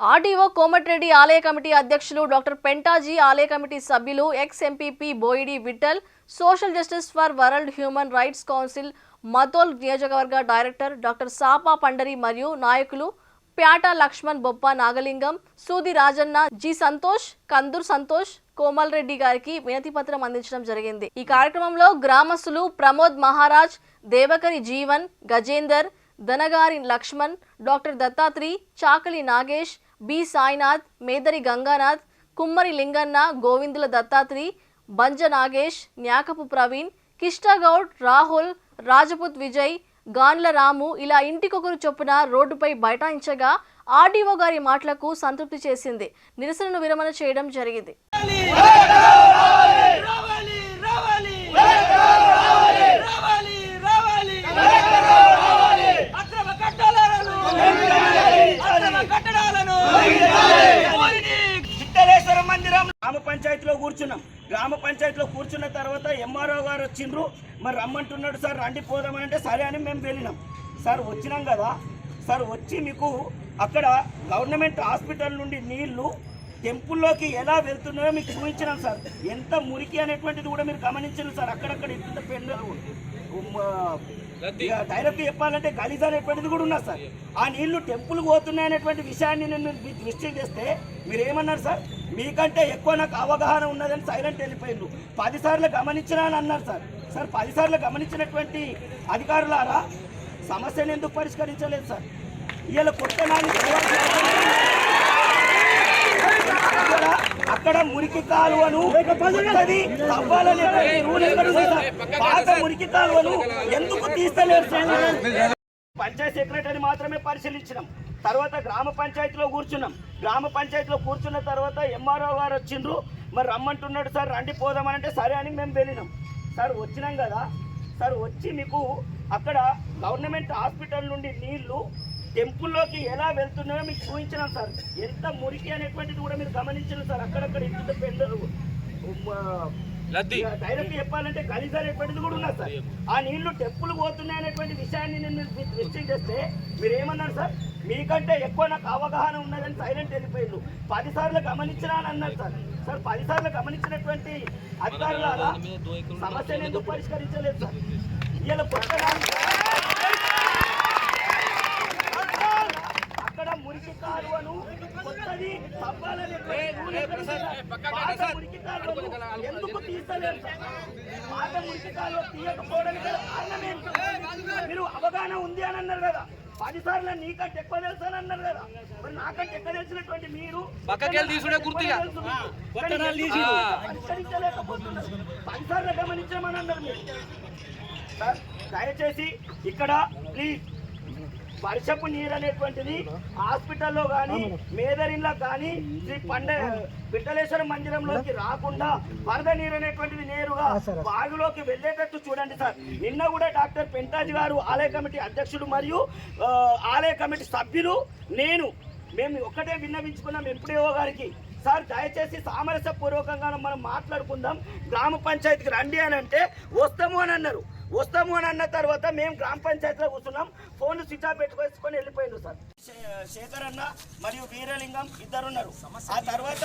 RDO Komatireddy ఆలయ committee అధ్యక్షులు doctor పెంటాజీ ఆలయ కమిటీ సభ్యులు ex MPP Boyidi Vittal social justice for world human rights council Mudhole నియోజకవర్గ director doctor సాపా Pandari మరియు నాయకులు ప్యాట లక్ష్మణ్ బొప్ప నాగలింగం సూది రాజన్న జి సంతోష్ కందూర్ సంతోష్ కోమల్ రెడ్డి గారికి వినతి పత్రం అందించడం జరిగింది. ఈ కార్యక్రమంలో గ్రామస్తులు ప్రమోద్ మహారాజ్ దేవకరి జీవన్ గజేందర్ ధనగారి లక్ష్మణ్ డాక్టర్ దత్తాత్రి చాకలి నాగేష్ బి. సాయినాథ్ మేదరి గంగానాథ్ కుమ్మరి లింగన్న గోవిందుల దత్తాత్రి బంజ నాగేష్ న్యాకపు ప్రవీణ్ కిష్టాగౌడ్ రాహుల్ రాజపుత్ విజయ్ గాన్ల రాము ఇలా ఇంటికొకరు చొప్పున రోడ్డుపై బైఠాయించగా ఆర్డీఓ గారి మాటలకు సంతృప్తి చేసింది. నిరసనను విరమణ చేయడం జరిగింది. కూర్చున్నాం. గ్రామ పంచాయతీలో కూర్చున్న తర్వాత ఎంఆర్ఓ గారు వచ్చిండ్రు. మరి రమ్మంటున్నాడు సార్ రండి పోదామని అంటే సరే అని మేము వెళ్ళినాం. సార్ వచ్చినాం కదా. సార్ వచ్చి మీకు అక్కడ గవర్నమెంట్ హాస్పిటల్ నుండి నీళ్ళు టెంపుల్లోకి ఎలా వెళ్తున్నాయో మీకు చూపించినాం సార్. ఎంత మురికి అనేటువంటిది కూడా మీరు గమనించారు సార్. అక్కడక్కడ ఇంత పెండలు డైరెక్ట్ చెప్పాలంటే గలీజ్ అనేటువంటిది కూడా ఉన్నది సార్. ఆ నీళ్ళు టెంపుల్ పోతున్నాయి అనేటువంటి విషయాన్ని నేను మీ దృష్టి చేస్తే మీరు ఏమన్నారు సార్? మీకంటే ఎక్కువ నాకు అవగాహన ఉన్నదని సైలెంట్ వెళ్ళిపోయిండు పదిసార్లు గమనించినా అని అన్నారు సార్. సార్ పదిసార్లు గమనించినటువంటి అధికారులారా సమస్యను ఎందుకు పరిష్కరించలేదు సార్? ఇవాళ కొత్త అక్కడ అక్కడ మురికి కాలువను కొత్తది రూల్ పాత మురికి కాలువను ఎందుకు తీస్తలేరు పంచాయత్ సెక్రటరీ మాత్రమే పరిశీలించినాం. తర్వాత గ్రామ పంచాయతీలో కూర్చున్నాం. గ్రామ పంచాయతీలో కూర్చున్న తర్వాత ఎంఆర్ఓ గారు వచ్చిండ్రు. మరి రమ్మంటున్నాడు సార్ రండి పోదామని అంటే సరే అని మేము వెళ్ళినాం. సార్ వచ్చినాం కదా. సార్ వచ్చి మీకు అక్కడ గవర్నమెంట్ హాస్పిటల్ నుండి నీళ్ళు టెంపుల్లోకి ఎలా వెళ్తున్నాయో మీకు చూపించినాం సార్. ఎంత మురికి అనేటువంటిది కూడా మీరు గమనించారు సార్. అక్కడక్కడ ఇంత పెండలు. డైరెక్ట్ చెప్పాలంటే గలీజ్ అనేటువంటిది కూడా ఉన్నది సార్. ఆ నీళ్ళు టెంపుల్ పోతున్నాయి అనేటువంటి విషయాన్ని నేను దృష్టి చేస్తే మీరు ఏమన్నారు సార్? మీకంటే ఎక్కువ నాకు అవగాహన ఉన్నదని సైలెంట్ వెళ్ళిపోయిండు పదిసార్లు గమనించినా అని అన్నారు సార్. సార్ పదిసార్లు గమనించినటువంటి అధికారులారా సమస్యను ఎందుకు పరిష్కరించలేదు సార్? ఇలా కొత్త అక్కడ మురికి కాలువను కొత్తది తవ్వాలని రూల్ ఎక్కడ ఉంది సార్? పాత మురికి కాలువను ఎందుకు? పాత తీయకపోవడానికి కారణం ఏంటి? మీరు అవగాహన ఉంది అని అన్నారు కదా పది సార్లు నీకంటే ఎక్కువ తెలుసు అని అన్నారు కదా మరి నాకంటే ఎక్కువ తెలిసినటువంటి మీరు పరిష్కరించలేకపోతున్నారు పది సార్లు గమనించామని అన్నారు మీరు సార్ దయచేసి ఇక్కడ ప్లీజ్ వర్షపు నీరు అనేటువంటిది హాస్పిటల్లో కానీ మేదరిన్లో కానీ శ్రీ పండ విఠలేశ్వర మందిరంలోకి రాకుండా వరద నీరు అనేటువంటిది నేరుగా బావిలోకి వెళ్ళేటట్టు చూడండి సార్. నిన్న కూడా డాక్టర్ పెంటాజ్ గారు ఆలయ కమిటీ అధ్యక్షుడు మరియు ఆలయ కమిటీ సభ్యులు నేను మేము ఒక్కటే విన్నవించుకున్నాం ఎంపీడీఓ గారికి. సార్ దయచేసి సామరస్య పూర్వకంగా మనం మాట్లాడుకుందాం. గ్రామ పంచాయతీకి రండి అని అంటే వస్తాము అని అన్నారు. వస్తాము అని అన్న తర్వాత మేము గ్రామ పంచాయతీలో కూర్చున్నాం. ఫోన్ స్విచ్ ఆఫ్ పెట్టుకొని వెళ్ళిపోయిండు సార్. శేఖర్ అన్న మరియు వీరలింగం ఇద్దరు ఉన్నారు ఆ తర్వాత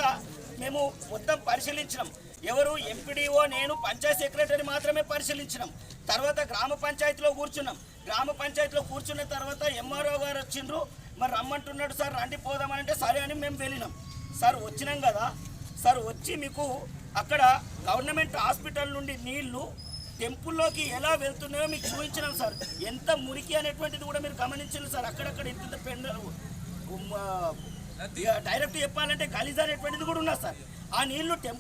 మేము మొత్తం పరిశీలించినాం. ఎవరు ఎంపీడీఓ నేను పంచాయత్ సెక్రటరీ మాత్రమే పరిశీలించినాం. తర్వాత గ్రామ పంచాయతీలో కూర్చున్నాం. గ్రామ పంచాయతీలో కూర్చున్న తర్వాత ఎంఆర్ఓ గారు వచ్చిండ్రు. మరి రమ్మంటున్నాడు సార్ రండి పోదామని అంటే సరే అని మేము వెళ్ళినాం. సార్ వచ్చినాం కదా. సార్ వచ్చి మీకు అక్కడ గవర్నమెంట్ హాస్పిటల్ నుండి నీళ్ళు టెంపుల్లోకి ఎలా వెళ్తున్నాయో మీకు చూపించినాం సార్. ఎంత మురికి అనేటువంటిది కూడా మీరు గమనించారు సార్. అక్కడక్కడ ఇంత పెండ డైరెక్ట్ చెప్పాలంటే గలీజ్ అనేటువంటిది కూడా ఉన్నారు సార్. ఆ నీళ్ళు టెంపుల్